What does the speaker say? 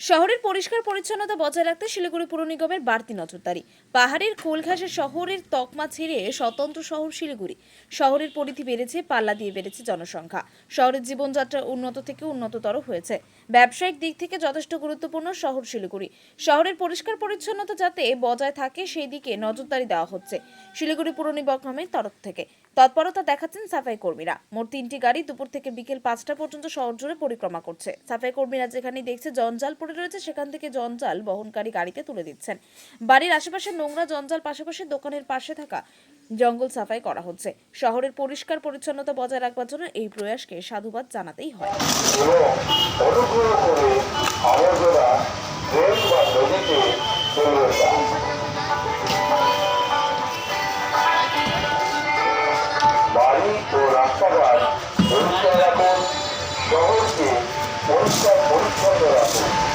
শহরের পরিষ্কার পরিচ্ছন্নতা বজায় রাখতে শিলিগুড়ি পুর নিগমের বাড়তি নজরদারি। পাহাড়ের কোলঘাসে শহরের তকমা ছেড়ে স্বতন্ত্র শহর শিলিগুড়ি। শহরের পরিধি বেড়েছে, পাল্লা দিয়ে বেড়েছে জনসংখ্যা। শহরের জীবনযাত্রা উন্নত থেকে উন্নততর হয়েছে। ব্যবসায়িক দিক থেকে যথেষ্ট গুরুত্বপূর্ণ শহর শিলিগুড়ি। শহরের পরিষ্কার পরিচ্ছন্নতা যাতে বজায় থাকে, সেই দিকে নজরদারি দেওয়া হচ্ছে শিলিগুড়ি পুর নিগমের তরফ থেকে। তৎপরতা দেখাচ্ছেন সাফাই কর্মীরা। মোট তিনটি গাড়ি দুপুর থেকে বিকেল পাঁচটা পর্যন্ত শহর জুড়ে পরিক্রমা করছে। সাফাই কর্মীরা যেখানে দেখছে জঞ্জাল পড়ে রয়েছে, সেখান থেকে জঞ্জাল বহনকারী গাড়িতে তুলে দিচ্ছেন। বাড়ির আশেপাশে নোংরা জঞ্জাল পাশাপাশি দোকানের পাশে থাকা জঙ্গল সাফাই করা হচ্ছে। শহরের পরিষ্কার পরিচ্ছন্নতা বজায় রাখবার জন্য এই প্রয়াসকে সাধুবাদ জানাতেই হয়। রাস্তাঘাট পরিষ্কার রাখুন, শহরকে পরিষ্কার পরিচ্ছন্ন রাখুন।